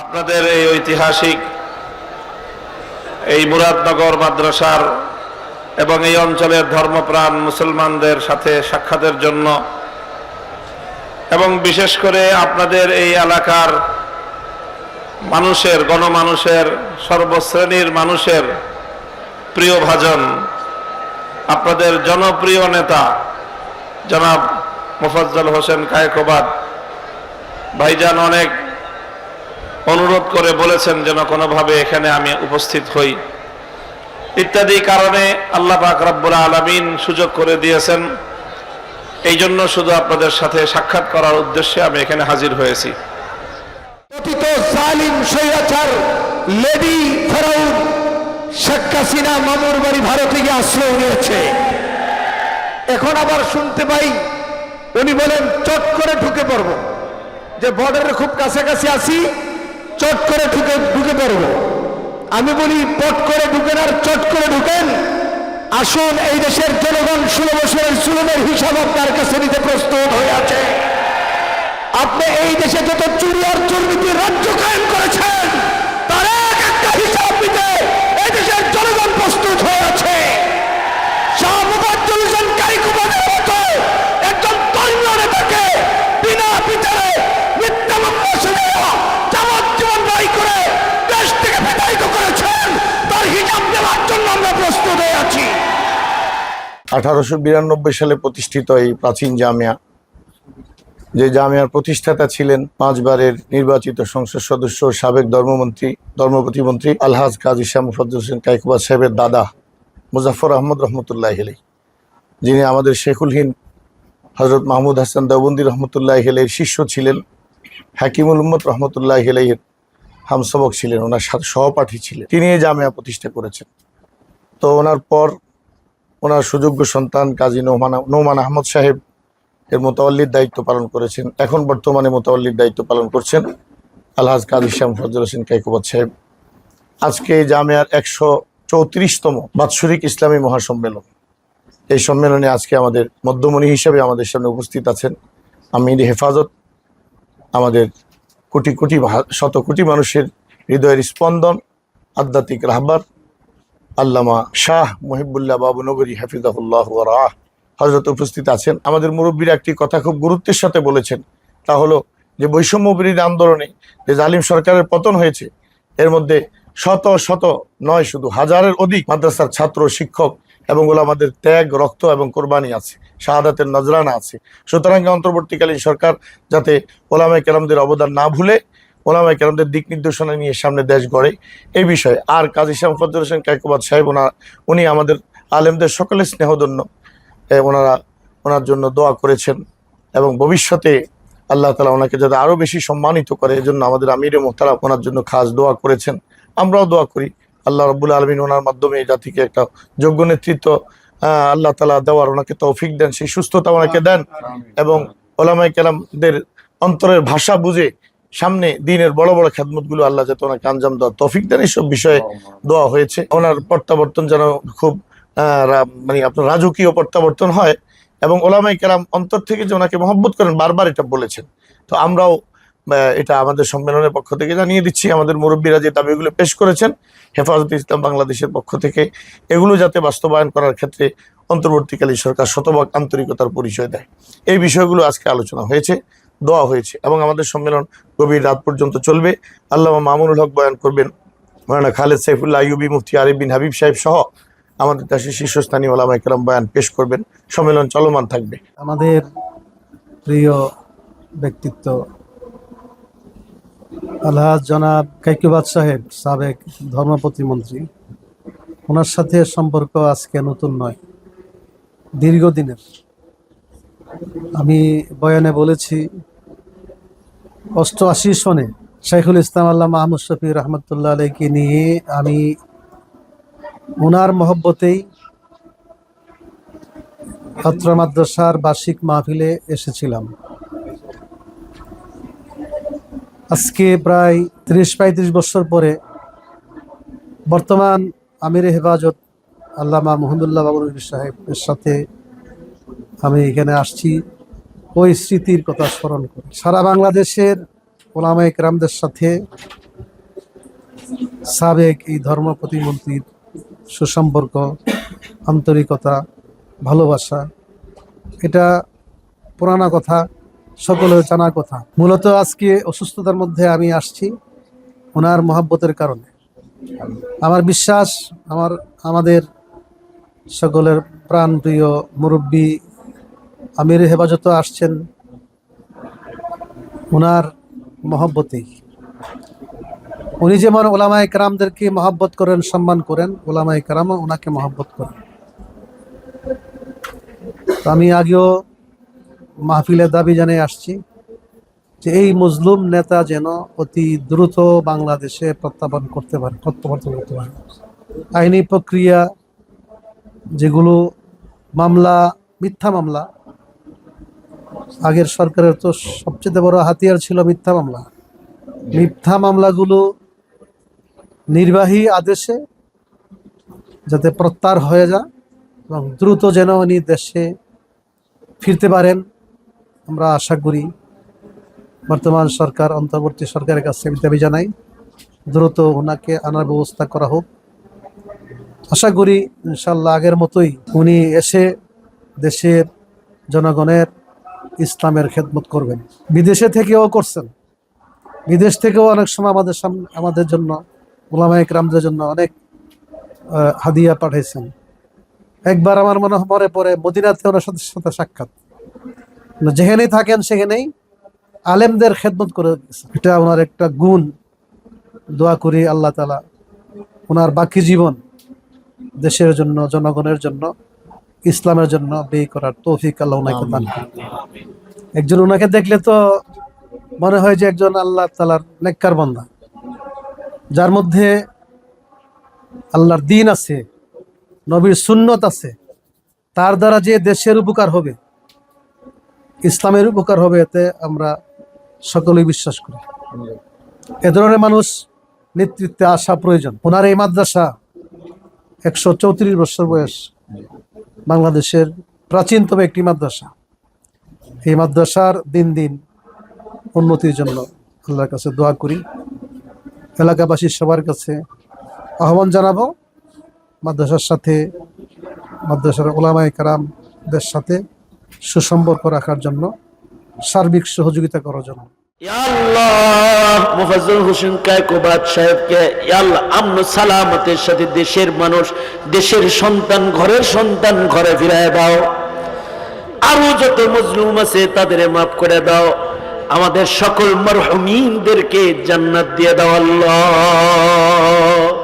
আপনাদের এই ঐতিহাসিক এই মুরাদনগর মাদ্রাসার এবং এই অঞ্চলের ধর্মপ্রাণ মুসলমানদের সাথে সাক্ষাতের জন্য এবং বিশেষ করে আপনাদের এই এলাকার মানুষের, গণমানুষের, সর্বশ্রেণীর মানুষের প্রিয় ভাজন, আপনাদের জনপ্রিয় নেতা জনাব মোফাজ্জল হোসেন কায়কোবাদ ভাইজান, অনেক অনুরোধ করে বলেছেন যেন কোনোভাবে এখানে আমি উপস্থিত হই। ইত্যাদি কারণে আল্লাহ পাক রব্বুল আলমিন সুযোগ করে দিয়েছেন। এই জন্য শুধু আপনাদের সাথে সাক্ষাৎ করার উদ্দেশ্যে আমি এখানে হাজির হয়েছি। লেডি মামুর বাড়ি এখন আবার শুনতে পাই উনি বলেন, চট করে ঢুকে পড়ব। যে বর্ডারের খুব কাছাকাছি আছি চট করে ঢুকে ঢুকে পড়ব। আমি বলি, পট করে ঢুকেন আর চট করে ঢুকেন। আসুন, এই দেশের জনগণ ষোলো বছরের চুলনের হিসাব আপনার কাছে নিতে প্রস্তুত হয়ে আছে। আপনি এই দেশে যত চুরি আর চুর্নীতি রাজ্য কায়েম করেছেন তার এক একটা হিসাব দিতে এই দেশের জনগণ প্রস্তুত হয়ে আছে শাহ মুফাজ্জল হোসেন কাইকুবাদের মতো একজন ধর্মীয় নেতাকে বিনা বিচারে মিথ্যা মামলা শুনিয়ে যাবজ্জীবন রায় করে দেশ থেকে বিতাড়িত করেছেন তার হিসাব দেওয়ার জন্য আমরা প্রস্তুত হয়ে আছি আঠারোশো বিরানব্বই সালে প্রতিষ্ঠিত এই প্রাচীন জামিয়া, যে জামিয়ার প্রতিষ্ঠাতা ছিলেন পাঁচবারের নির্বাচিত সংসদ সদস্য সাবেক ধর্মমন্ত্রী ধর্ম প্রতিমন্ত্রী আলহাজ কাজী শাহ মুফাজ্জল হোসেন কাইকুবাদ সাহেবের দাদা মুজাফর আহমদ রহমতুল্লাহ হেলি যিনি আমাদের শেখুল হিন্দ হজরত মাহমুদ হাসান দেওবন্দি রহমতুল্লাহ হেলের শিষ্য ছিলেন, হাকিমুল উম্মদ রহমতুল্লাহ হেলের হামসবক ছিলেন, ওনার সহপাঠী ছিলেন। তিনি এই জামিয়া প্রতিষ্ঠা করেছেন। তো ওনার পর ওনার সুযোগ্য সন্তান কাজী নোমান নোমান আহমদ সাহেব এর মোতাল্লির দায়িত্ব পালন করেছেন। এখন বর্তমানে মোতাল্লির দায়িত্ব পালন করছেন আলহাজ কাজী শ্যাম ফজল হোসেন কাইকুবাদ সাহেব। আজকে জামিয়ার একশো চৌত্রিশতম বাৎসরিক ইসলামী মহাসম্মেলন। এই সম্মেলনে আজকে আমাদের মধ্যমণি হিসেবে আমাদের সামনে উপস্থিত আছেন আমির হেফাজত, আমাদের কোটি কোটি শত কোটি মানুষের হৃদয়ের স্পন্দন, আধ্যাত্মিক রাহবার আল্লামা শাহ মহিবুল্লাহ বাবু নগরী হাফিজাহুল্লাহ রাহ। হজরত উপস্থিত আছেন। আমাদের মুরব্বীরা একটি কথা খুব গুরুত্বের সাথে বলেছেন। তা হলো যে বৈষম্য বিরোধী আন্দোলনে যে জালিম সরকারের পতন হয়েছে, এর মধ্যে শত শত নয়, শুধু হাজারের অধিক মাদ্রাসার ছাত্র, শিক্ষক এবং ওলামাদের ত্যাগ, রক্ত এবং কোরবানি আছে, শাহাদাতের নজরানা আছে। সুতরাং অন্তর্বর্তীকালীন সরকার যাতে ওলামায় কেরামদের অবদান না ভুলে ওলামায় কেরামদের দিক নির্দেশনা নিয়ে সামনে দেশ গড়ে। এই বিষয়ে আর কাজী শ্যাম ফজল হোসেন কাইকুবাদ সাহেব ওনার উনি আমাদের আলেমদের সকলের স্নেহধন্য ওনারা ওনার জন্য দোয়া করেছেন এবং ভবিষ্যতে আল্লাহ তালা ওনাকে যাতে আরও বেশি সম্মানিত করে এই জন্য আমাদের আমিরে মোহতারা ওনার জন্য খাস দোয়া করেছেন। আমরাও দোয়া করি। আল্লাহ রব্বুল আলমিন ওনার মাধ্যমে জাতিকে একটা যোগ্য নেতৃত্ব আল্লাহ তালা দেওয়ার ওনাকে তৌফিক দেন, সেই সুস্থতা ওনাকে দেন এবং ওলামাই কেরামদের অন্তরের ভাষা বুঝে সামনে দিনের বড় বড় খেদমতগুলো আল্লাহ যাতে ওনাকে আঞ্জাম দেওয়া তৌফিক দেন এইসব বিষয়ে দেওয়া হয়েছে। ওনার প্রত্যাবর্তন যেন খুব মানে আপনার রাজকীয় প্রত্যাবর্তন হয় এবং ওলামাই কেরাম অন্তর থেকে যে ওনাকে মহব্বত করেন বারবার এটা বলেছেন। তো আমরাও এটা আমাদের সম্মেলনের পক্ষ থেকে জানিয়ে দিচ্ছি আমাদের মুরব্বীরা যে দাবিগুলো পেশ করেছেন হেফাজতে ইসলাম বাংলাদেশের পক্ষ থেকে এগুলো যাতে বাস্তবায়ন করার ক্ষেত্রে অন্তর্বর্তীকালীন সরকার শতভাগ আন্তরিকতার পরিচয় দেয়। এই বিষয়গুলো আজকে আলোচনা হয়েছে। দোয়া হয়েছে এবং আমাদের সম্মেলন গভীর রাত পর্যন্ত চলবে। আল্লাহ মামুনুল হক বয়ান করবেন, মৌলানা খালেদ সাইফুল্লাহ আইয়ুবি মুফতি আরিফ বিন হাবিব সাহেব সহ আমাদের দেশের শীর্ষস্থানীয় ওলামা একরাম বয়ান পেশ করবেন। সম্মেলন চলমান থাকবে। আমাদের প্রিয় ব্যক্তিত্ব, আলহাজ জনাব কাইকুবাদ সাহেব, সাবেক ধর্ম প্রতিমন্ত্রী ওনার সাথে সম্পর্ক আজকে নতুন নয়, দীর্ঘদিনের। আমি বয়ানে বলেছি অষ্টআশি সনে শাইখুল ইসলাম আল্লাহ মাহমুদ শফি রহমতুল্লাহ আলাইকে নিয়ে আমি ওনার মহব্বতেই ছাত্র মাদ্রাসার বার্ষিক মাহফিলে এসেছিলাম। আজকে প্রায় ত্রিশ পঁয়ত্রিশ বছর পরে বর্তমান আমির হেফাজত আল্লামা মোহাম্মদুল্লাহ বাবুর সাহেবের সাথে আমি এখানে আসছি। ওই স্মৃতির কথা স্মরণ করি। সারা বাংলাদেশের ওলামা একরামদের সাথে সাবেক এই ধর্ম প্রতিমন্ত্রীর সুসম্পর্ক, আন্তরিকতা, ভালোবাসা, এটা পুরানা কথা, সকলের জানা কথা। মূলত আজকে অসুস্থতার মধ্যে আমি আসছি ওনার মহাব্বতের কারণে। আমার বিশ্বাস, আমার, আমাদের সকলের প্রাণপ্রিয় মুরব্বী আমির হেফাজত আসছেন ওনার মহব্বতেই উনি যেমন ওলামায় কারামদেরকে মহব্বত করেন, সম্মান করেন, ওলামায় কারামও ওনাকে মহব্বত করেন। আমি আগেও মাহফিলের দাবি জানিয়ে আসছি যে এই মজলুম নেতা যেন অতি দ্রুত বাংলাদেশে প্রত্যাবর্তন করতে পারে, প্রত্যাবর্তন করতে পারে। আইনি প্রক্রিয়া যেগুলো মামলা, মিথ্যা মামলা আগের সরকারের তো সবচেয়ে বড় হাতিয়ার ছিল মিথ্যা মামলা। মিথ্যা মামলাগুলো নির্বাহী আদেশে যাতে প্রত্যাহার হয়ে যায় এবং দ্রুত যেন উনি দেশে ফিরতে পারেন, আমরা আশা করি বর্তমান সরকার, অন্তর্বর্তী সরকারের কাছে আমি দাবি জানাই, দ্রুত ওনাকে আনার ব্যবস্থা করা হোক। আশা করি ইনশাল্লাহ আগের মতোই উনি এসে দেশের জনগণের ইসলামের খেদমত করবেন। বিদেশে থেকেও করছেন। বিদেশ থেকেও অনেক সময় আমাদের সামনে আমাদের জন্য ওলামায়ক রামদের জন্য অনেক হাদিয়া পাঠাইছেন। একবার আমার মনে পরে পরে মদিনাতে ওনার সাথে সাথে সাক্ষাৎ। মানে যেখানেই থাকেন সেখানেই আলেমদের খেদমত করে এটা ওনার একটা গুণ। দোয়া করি আল্লাহ তালা ওনার বাকি জীবন দেশের জন্য, জনগণের জন্য ইসলামের জন্য ব্যয় করার তৌফিক আল্লাহ ওনাকে দান একজন ওনাকে দেখলে তো মনে হয় যে একজন আল্লাহ তালার নেককার বন্ধা যার মধ্যে আল্লাহর দিন আছে নবীর সুন্নত আছে তার দ্বারা যে দেশের উপকার হবে ইসলামের উপকার হবে এতে আমরা সকলেই বিশ্বাস করি। এ ধরনের মানুষ নেতৃত্বে আসা প্রয়োজন। ওনার এই মাদ্রাসা একশো চৌত্রিশ বছর বয়স। বাংলাদেশের প্রাচীনতম একটি মাদ্রাসা। এই মাদ্রাসার দিন দিন উন্নতির জন্য আল্লাহর কাছে দোয়া করি। এলাকাবাসীর সবার কাছে আহ্বান জানাব মাদ্রাসার সাথে, মাদ্রাসার ওলামায় কারামদের সাথে সুসম্পর্ক রাখার জন্য, সার্বিক সহযোগিতা করার জন্য। হোসেন সাহেবকে সালামতের সাথে দেশের মানুষ, দেশের সন্তান, ঘরের সন্তান ঘরে ফিরায় দাও। যত মজলুম আছে তাদের মাফ করে দাও। আমাদের সকল মরহমিনদেরকে জান্নাত দিয়ে দাও আল্লাহ।